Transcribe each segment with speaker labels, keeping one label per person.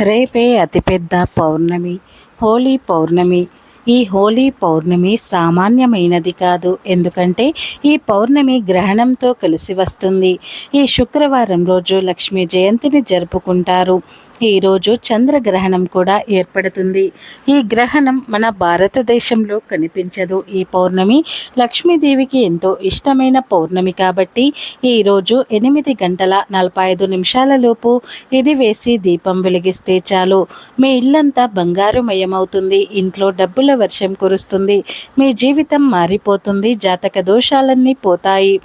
Speaker 1: రేపే అతిపెద్ద పౌర్ణమి. హోలీ పౌర్ణమి. ఈ హోలీ పౌర్ణమి సామాన్యమైనది కాదు. ఎందుకంటే ఈ పౌర్ణమి గ్రహణంతో కలిసి వస్తుంది. ఈ శుక్రవారం రోజు లక్ష్మీ జయంతిని జరుపుకుంటారు. ఈరోజు చంద్రగ్రహణం కూడా ఏర్పడుతుంది. ఈ గ్రహణం మన భారతదేశంలో కనిపించదు. ఈ పౌర్ణమి లక్ష్మీదేవికి ఎంతో ఇష్టమైన పౌర్ణమి కాబట్టి ఈరోజు ఎనిమిది గంటల నలభై ఐదు నిమిషాలలోపు ఇది వేసి దీపం వెలిగిస్తే చాలు. మీ ఇల్లంతా బంగారుమయమవుతుంది. ఇంట్లో డబ్బుల వర్షం కురుస్తుంది. మీ జీవితం మారిపోతుంది. జాతక దోషాలన్నీ పోతాయి.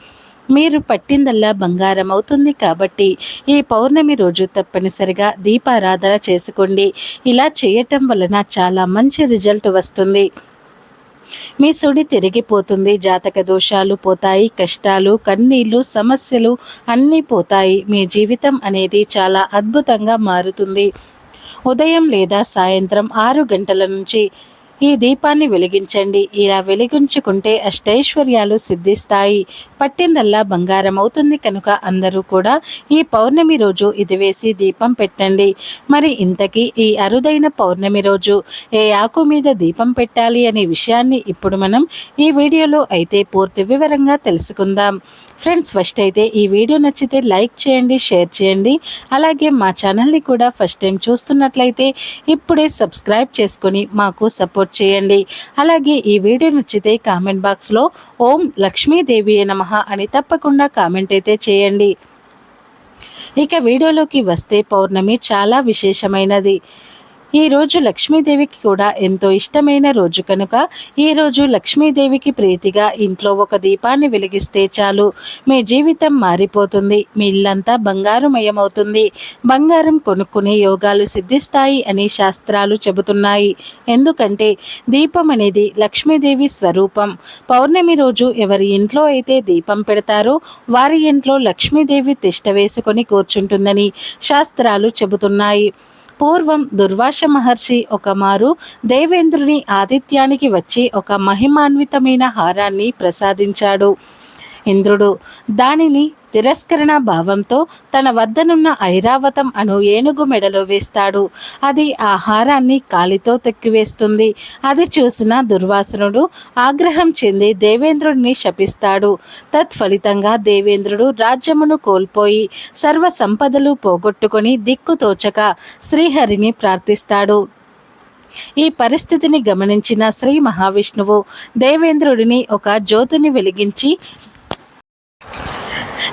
Speaker 1: మీరు పట్టిందల్లా బంగారం అవుతుంది కాబట్టి ఈ పౌర్ణమి రోజు తప్పనిసరిగా దీపారాధన చేసుకోండి. ఇలా చేయటం వలన చాలా మంచి రిజల్ట్ వస్తుంది. మీ సుడి తిరిగిపోతుంది జాతక దోషాలు పోతాయి కష్టాలు కన్నీళ్ళు సమస్యలు అన్నీ పోతాయి. మీ జీవితం అనేది చాలా అద్భుతంగా మారుతుంది. ఉదయం లేదా సాయంత్రం ఆరు గంటల నుంచి ఈ దీపాన్ని వెలిగించండి. ఇలా వెలిగించుకుంటే అష్టైశ్వర్యాలు సిద్ధిస్తాయి. పట్టిందల్లా బంగారం అవుతుంది కనుక అందరూ కూడా ఈ పౌర్ణమి రోజు ఇది వేసి దీపం పెట్టండి. మరి ఇంతకీ ఈ అరుదైన పౌర్ణమి రోజు ఏ ఆకు మీద దీపం పెట్టాలి అనే విషయాన్ని ఇప్పుడు మనం ఈ వీడియోలో అయితే పూర్తి వివరంగా తెలుసుకుందాం. ఫ్రెండ్స్ ఫస్ట్ అయితే ఈ వీడియో నచ్చితే లైక్ చేయండి షేర్ చేయండి. అలాగే మా ఛానల్ని కూడా ఫస్ట్ టైం చూస్తున్నట్లయితే ఇప్పుడే సబ్స్క్రైబ్ చేసుకొని మాకు సపోర్ట్ చేయండి. అలాగే ఈ వీడియో నచ్చితే కామెంట్ బాక్స్లో ఓం లక్ష్మీదేవి నమ అని తప్పకుండా కామెంట్ అయితే చేయండి. ఇక వీడియోలోకి వస్తే పౌర్ణమి చాలా విశేషమైనది. ఈరోజు లక్ష్మీదేవికి కూడా ఎంతో ఇష్టమైన రోజు కనుక ఈరోజు లక్ష్మీదేవికి ప్రీతిగా ఇంట్లో ఒక దీపాన్ని వెలిగిస్తే చాలు. మీ జీవితం మారిపోతుంది. మీ ఇల్లంతా బంగారుమయమవుతుంది. బంగారం కొనుక్కునే యోగాలు సిద్ధిస్తాయి అని శాస్త్రాలు చెబుతున్నాయి. ఎందుకంటే దీపం అనేది లక్ష్మీదేవి స్వరూపం. పౌర్ణమి రోజు ఎవరి ఇంట్లో అయితే దీపం పెడతారో వారి ఇంట్లో లక్ష్మీదేవి తిష్ట వేసుకొని కూర్చుంటుందని శాస్త్రాలు చెబుతున్నాయి. పూర్వం దుర్వాస మహర్షి ఒకమారు దేవేంద్రుని ఆదిత్యానికి వచ్చి ఒక మహిమాన్వితమైన హారాన్ని ప్రసాదించాడు. ఇంద్రుడు దానిని తిరస్కరణ భావంతో తన వద్దనున్న ఐరావతం అను ఏనుగు మెడలో వేస్తాడు. అది ఆహారాన్ని కాలితో తెక్కివేస్తుంది. అది చూసిన దుర్వాసనుడు ఆగ్రహం చెంది దేవేంద్రుడిని శపిస్తాడు. తత్ఫలితంగా దేవేంద్రుడు రాజ్యమును కోల్పోయి సర్వ సంపదలు పోగొట్టుకుని దిక్కుతోచక శ్రీహరిని ప్రార్థిస్తాడు. ఈ పరిస్థితిని గమనించిన శ్రీ మహావిష్ణువు దేవేంద్రుడిని ఒక జ్యోతిని వెలిగించి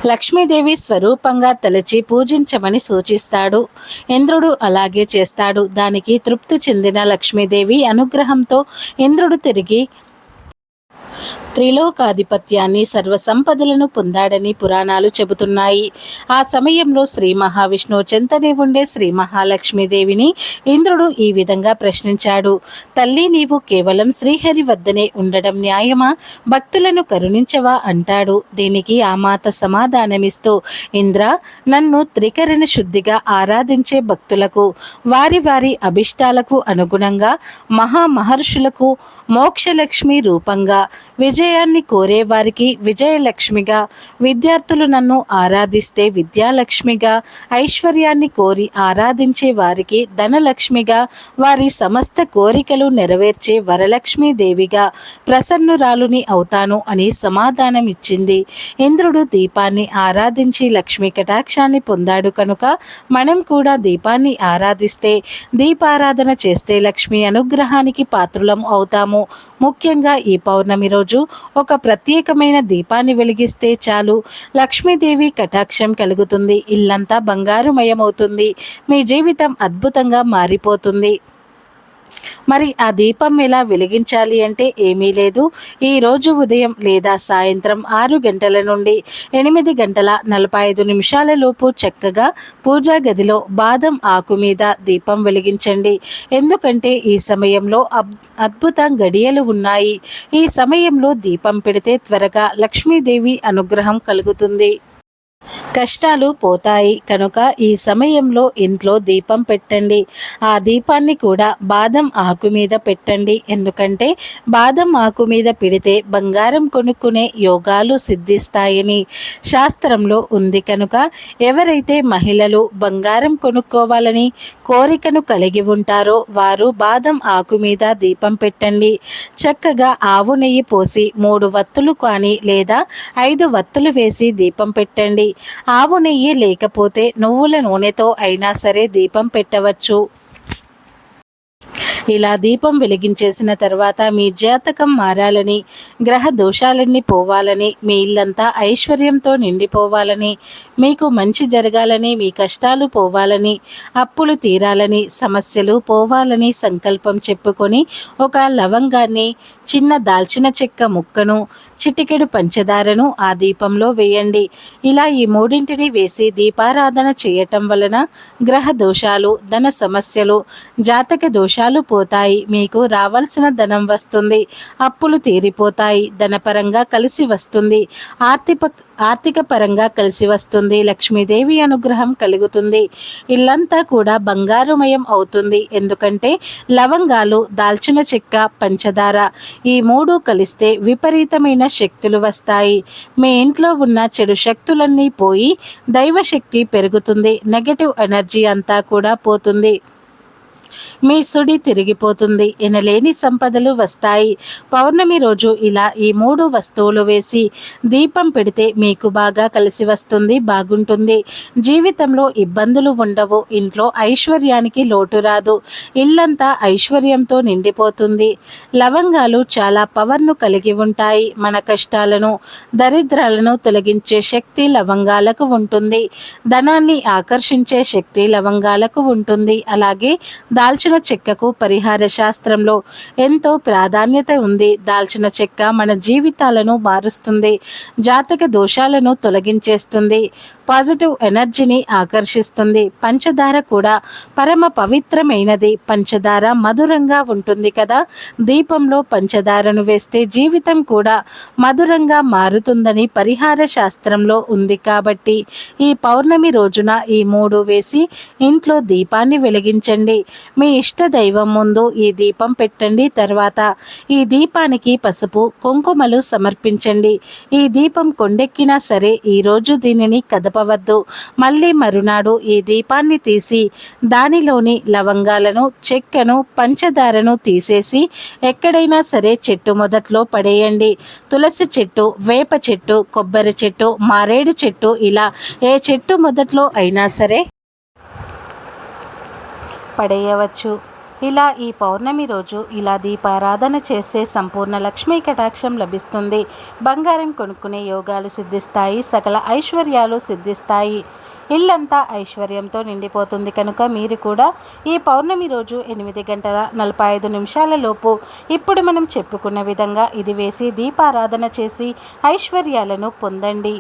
Speaker 1: లక్ష్మీదేవి స్వరూపంగా తలచి పూజించమని సూచిస్తాడు. ఇంద్రుడు అలాగే చేస్తాడు. దానికి తృప్తి చెందిన లక్ష్మీదేవి అనుగ్రహంతో ఇంద్రుడు తిరిగి త్రిలోకాధిపత్యాన్ని సర్వసంపదలను పొందాడని పురాణాలు చెబుతున్నాయి. ఆ సమయంలో శ్రీ మహావిష్ణువు చెంతనే ఉండే శ్రీ మహాలక్ష్మీదేవిని ఇంద్రుడు ఈ విధంగా ప్రశ్నించాడు. తల్లి నీవు కేవలం శ్రీహరి వద్దనే ఉండడం న్యాయమా? భక్తులను కరుణించవా? అంటాడు. దీనికి ఆ మాత సమాధానమిస్తూ ఇంద్ర నన్ను త్రికరణ శుద్ధిగా ఆరాధించే భక్తులకు వారి వారి అభిష్టాలకు అనుగుణంగా మహామహర్షులకు మోక్షలక్ష్మి రూపంగా విజయాన్ని కోరేవారికి విజయలక్ష్మిగా విద్యార్థులు నన్ను ఆరాధిస్తే విద్యాలక్ష్మిగా ఐశ్వర్యాన్ని కోరి ఆరాధించే వారికి ధనలక్ష్మిగా వారి సమస్త కోరికలు నెరవేర్చే వరలక్ష్మీదేవిగా ప్రసన్నురాలుని అవుతాను అని సమాధానం ఇచ్చింది ఇంద్రుడు దీపాన్ని ఆరాధించి లక్ష్మీ కటాక్షాన్ని పొందాడు కనుక మనం కూడా దీపాన్ని ఆరాధిస్తే దీపారాధన చేస్తే లక్ష్మి అనుగ్రహానికి పాత్రులం అవుతాము. ముఖ్యంగా ఈ పౌర్ణమి రోజు రోజు ఒక ప్రత్యేకమైన దీపాన్ని వెలిగిస్తే చాలు. లక్ష్మీదేవి కటాక్షం కలుగుతుంది. ఇల్లంతా బంగారుమయమవుతుంది. మీ జీవితం అద్భుతంగా మారిపోతుంది. మరి ఆ దీపం ఎలా వెలిగించాలి అంటే ఏమీ లేదు. ఈరోజు ఉదయం లేదా సాయంత్రం ఆరు గంటల నుండి ఎనిమిది గంటల నలభై ఐదు నిమిషాల లోపు చక్కగా పూజా గదిలో బాదం ఆకు మీద దీపం వెలిగించండి. ఎందుకంటే ఈ సమయంలో అద్భుత గడియలు ఉన్నాయి. ఈ సమయంలో దీపం పెడితే త్వరగా లక్ష్మీదేవి అనుగ్రహం కలుగుతుంది. కష్టాలు పోతాయి. కనుక ఈ సమయంలో ఇంట్లో దీపం పెట్టండి. ఆ దీపాన్ని కూడా బాదం ఆకు మీద పెట్టండి. ఎందుకంటే బాదం ఆకు మీద పెడితే బంగారం కొనుక్కునే యోగాలు సిద్ధిస్తాయని శాస్త్రంలో ఉంది. కనుక ఎవరైతే మహిళలు బంగారం కొనుక్కోవాలని కోరికను కలిగి ఉంటారో వారు బాదం ఆకు మీద దీపం పెట్టండి. చక్కగా ఆవు నెయ్యి పోసి మూడు వత్తులు కానీ లేదా ఐదు వత్తులు వేసి దీపం పెట్టండి. ఆవు నెయ్యి లేకపోతే నువ్వుల నూనెతో అయినా సరే దీపం పెట్టవచ్చు. ఇలా దీపం వెలిగించేసిన తర్వాత మీ జాతకం మారాలని గ్రహ దోషాలన్నీ పోవాలని మీ ఇల్లంతా ఐశ్వర్యంతో నిండిపోవాలని మీకు మంచి జరగాలని మీ కష్టాలు పోవాలని అప్పులు తీరాలని సమస్యలు పోవాలని సంకల్పం చెప్పుకొని ఒక లవంగాన్ని చిన్న దాల్చిన చెక్క ముక్కను చిటికెడు పంచదారను ఆ దీపంలో వేయండి. ఇలా ఈ మూడింటిని వేసి దీపారాధన చేయటం వలన గ్రహ దోషాలు ధన సమస్యలు జాతక దోషాలు పోతాయి. మీకు రావాల్సిన ధనం వస్తుంది. అప్పులు తీరిపోతాయి. ధనపరంగా కలిసి వస్తుంది. ఆర్థిక ఆర్థిక పరంగా కలిసి వస్తుంది. లక్ష్మీదేవి అనుగ్రహం కలుగుతుంది. ఇల్లంతా కూడా బంగారుమయం అవుతుంది. ఎందుకంటే లవంగాలు దాల్చిన చెక్క పంచదార ఈ మూడు కలిస్తే విపరీతమైన శక్తులు వస్తాయి. మీ ఇంట్లో ఉన్న చెడు శక్తులన్నీ పోయి దైవశక్తి పెరుగుతుంది. నెగటివ్ ఎనర్జీ అంతా కూడా పోతుంది. మీ సుడి తిరిగిపోతుంది. ఎనలేని సంపదలు వస్తాయి. పౌర్ణమి రోజు ఇలా ఈ మూడు వస్తువులు వేసి దీపం పెడితే మీకు బాగా కలిసి వస్తుంది బాగుంటుంది. జీవితంలో ఇబ్బందులు ఉండవు. ఇంట్లో ఐశ్వర్యానికి లోటు రాదు. ఇల్లంతా ఐశ్వర్యంతో నిండిపోతుంది. లవంగాలు చాలా పవర్ను కలిగి ఉంటాయి. మన కష్టాలను దరిద్రాలను తొలగించే శక్తి లవంగాలకు ఉంటుంది. ధనాన్ని ఆకర్షించే శక్తి లవంగాలకు ఉంటుంది. అలాగే దాల్చిన చెక్కకు పరిహార శాస్త్రంలో ఎంతో ప్రాధాన్యత ఉంది. దాల్చిన చెక్క మన జీవితాలను మారుస్తుంది. జాతక దోషాలను తొలగించేస్తుంది. పాజిటివ్ ఎనర్జీని ఆకర్షిస్తుంది. పంచదార కూడా పరమ పవిత్రమైనది. పంచదార మధురంగా ఉంటుంది కదా. దీపంలో పంచదారను వేస్తే జీవితం కూడా మధురంగా మారుతుందని పరిహార శాస్త్రంలో ఉంది కాబట్టి ఈ పౌర్ణమి రోజున ఈ మూడు వేసి ఇంట్లో దీపాన్ని వెలిగించండి. మీ ఇష్ట దైవం ముందు ఈ దీపం పెట్టండి. తర్వాత ఈ దీపానికి పసుపు కుంకుమలు సమర్పించండి. ఈ దీపం కొండెక్కినా సరే ఈరోజు దీనిని కదప ఆపవద్దు మళ్ళీ మరునాడు ఈ దీపాన్ని తీసి దానిలోని లవంగాలను చెక్కను పంచదారను తీసేసి ఎక్కడైనా సరే చెట్టు మొదట్లో పడేయండి. తులసి చెట్టు వేప చెట్టు కొబ్బరి చెట్టు మారేడు చెట్టు ఇలా ఏ చెట్టు మొదట్లో అయినా సరే పడేయవచ్చు. ఇలా ఈ పౌర్ణమి రోజు ఇలా దీపారాధన చేస్తే సంపూర్ణ లక్ష్మీ కటాక్షం లభిస్తుంది. బంగారం కొనుక్కునే యోగాలు సిద్ధిస్తాయి సకల ఐశ్వర్యాలు సిద్ధిస్తాయి. ఇల్లంతా ఐశ్వర్యంతో నిండిపోతుంది కనుక మీరు కూడా ఈ పౌర్ణమి రోజు ఎనిమిది గంటల నలభై ఐదు నిమిషాల లోపు ఇప్పుడు మనం చెప్పుకున్న విధంగా ఇది వేసి దీపారాధన చేసి ఐశ్వర్యాలను పొందండి.